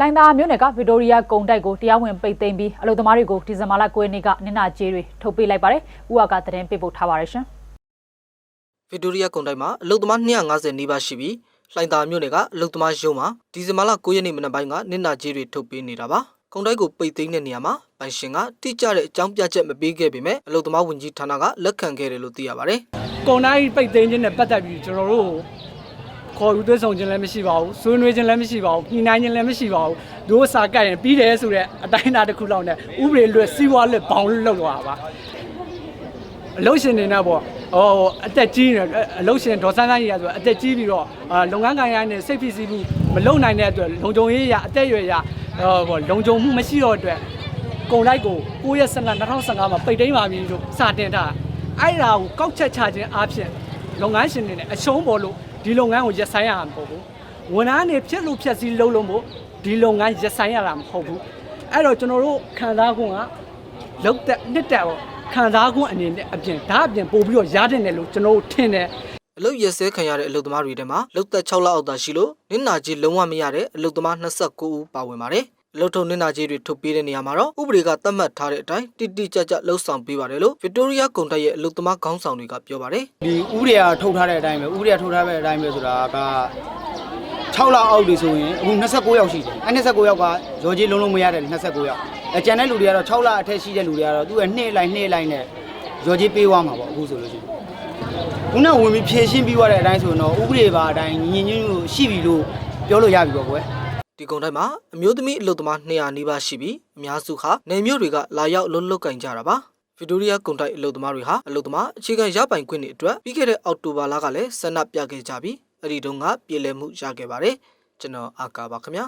လိုင်သာမြို့နယ်ကဗစ်တိုးရီးယားကုံတိုက်ကိုတရားဝင်ပိတ်သိမ်းပြီးအလုပ်သမားတွေကိုဒီဇင်ဘာလ9ရက်နေ့ကနင်နာကြေးတွေထုတ်ပေးလိုက်ပါတယ်။ဥဝကသတင်းပေးပို့ထားပါတယ်ရှင်ဗစ်တိုးရီးယားကုန်တိုက်မှာအလုတ်သမား250နီးပါးရှိပြီးလှိုင်သာမြို့နယ်ကအလုတ်သမားရုံးမှာဒီဇင်ဘာလ9ရက်နေ့မနက်ပိုင်းကနစ်နာကြေးတွေထုတ်ပေးနေတာပါကုန်တိုက်ကိုပိတ်သိမ်းတဲ့နေရာမှာပိုင်ရှင်ကတိကျတဲ့အကြောင်းပြချက်မပေးခဲ့ပေမဲ့အလုတ်သမားဝင်ကြီးဌာနကလက်ခံခဲ့တယ်လို့သိရပါတယ်ကုန်တိုင်းပိတ်သိမ်းခြင်းနဲ့ပတ်သက်ပြီးကျွန်တော်တို့ ခေါ်ယူသွေးဆောင်ခြင်းလည်းမရှိပါဘူးဆွေးနွေးခြင်းလည်းမရှိပါဘူးညှိနှိုင်းခြင်းလည်းမရှိပါဘူးတို့စာကတ်ရင်ပြီးတယ်ဆိုတဲ့အတိုင်းအတာတစ်ခုလောက်နဲ့ဥပဒေလွတ်စီးပွားလွတ်ဘောင်းလွတ်လောက်သွားတာပါအလုတ်ရှင်တွေနဲ့ပေါ့ဟိုအသက်ကြီးနေအလုတ်ရှင်ဒေါ်ဆန်းဆန်းကြီးရဆိုအသက်ကြီးပြီးတော့အာလုပ်ငန်းကိုင်ရနဲ့စိတ်ဖိစီးမှုမလုံနိုင်တဲ့အတွက်လုံခြုံရေးရအသက်အရွယ်ရဟိုလုံခြုံမှုမရှိတော့အတွက်ကုန်လိုက်ကို9ရက်15 2015မှာပိတ်သိမ်းပါပြီလို့စတင်ထားအဲ့ဒါကိုကောက်ချက်ချခြင်းအဖြစ်လုပ်ငန်းရှင်တွေနဲ့အရှုံးပေါ်လို့ ဒီလုပ်ငန်းကိုရပ်ဆိုင်းရမှာမဟုတ်ဘူးဝန်ထမ်းတွေဖြစ်လို့ဖြက်စီးလုံးလုံးမို့ဒီလုပ်ငန်းရပ်ဆိုင်းရတာမဟုတ်ဘူးအဲ့တော့ကျွန်တော်တို့ခံစားခွင့်ကလောက်တဲ့နှစ်တက်ပေါ့ခံစားခွင့်အနေနဲ့အပြင်ဒါအပြင်ပို့ပြီးတော့ရားတယ်လို့ကျွန်တော်တို့ထင်တယ်အလုတ်ရက်စဲခံရတဲ့အလုတ်သမားတွေထဲမှာလုတ်သက်6လအောက်သာရှိလို့နစ်နာကြေးလုံးဝမရတဲ့အလုတ်သမား29ဦးပါဝင်ပါတယ်အ လုတ်ထုံနစ်နာကြေးတွေထုတ်ပေးတဲ့နေရာမှာတော့ဥပဒေကသတ်မှတ်ထားတဲ့အတိုင်းတိတိကျကျလှုပ်ဆောင်ပေးပါတယ်လို့ဗစ်တိုးရီးယားကုန်တိုက်ရဲ့အလုတ်သမားခေါင်းဆောင်တွေကပြောပါတယ်ဒီဥပဒေကထုတ်ထားတဲ့အတိုင်းပဲဥပဒေကထုတ်ထားတဲ့အတိုင်းပဲဆိုတာက6လအောက်တွေဆိုရင်အခု29ယောက်ရှိတယ်အဲ29ယောက်ကရောကြီးလုံးလုံးမရတဲ့29ယောက်အဲကျန်တဲ့လူတွေကတော့6လအထက်ရှိတဲ့လူတွေကတော့သူ့ရဲ့နှစ်လိုက်နှစ်လိုက်နဲ့ရောကြီးပေးသွားမှာပေါ့အခုဆိုလို့ရှိရင်ခုနကဝင်ပြီးဖြည့်ရှင်းပြီးသွားတဲ့အတိုင်းဆိုရင်တော့ဥပဒေပါအတိုင်းညီညွတ်မှုရှိပြီလို့ပြောလို့ရပြီပေါ့ကွယ် ဒီကုန်တိုက်မှာအမျိုးသမီးအလုတ်သမား200နီးပါးရှိပြီးအများစုဟာနေမျိုးတွေကလာရောက်လှုပ်လှုပ်ကင်ကြတာပါဗီတိုးရီးယားကုန်တိုက်အလုတ်သမားတွေဟာအလုတ်သမားအခြေခံရပိုင်ခွင့်တွေအတွက်ပြီးခဲ့တဲ့အောက်တိုဘာလကလည်းဆန္ဒပြခဲ့ကြပြီးအဲ့ဒီတုန်းကပြည်လည်မှုရခဲ့ပါတယ်ကျွန်တော်အာကာပါခင်ဗျာ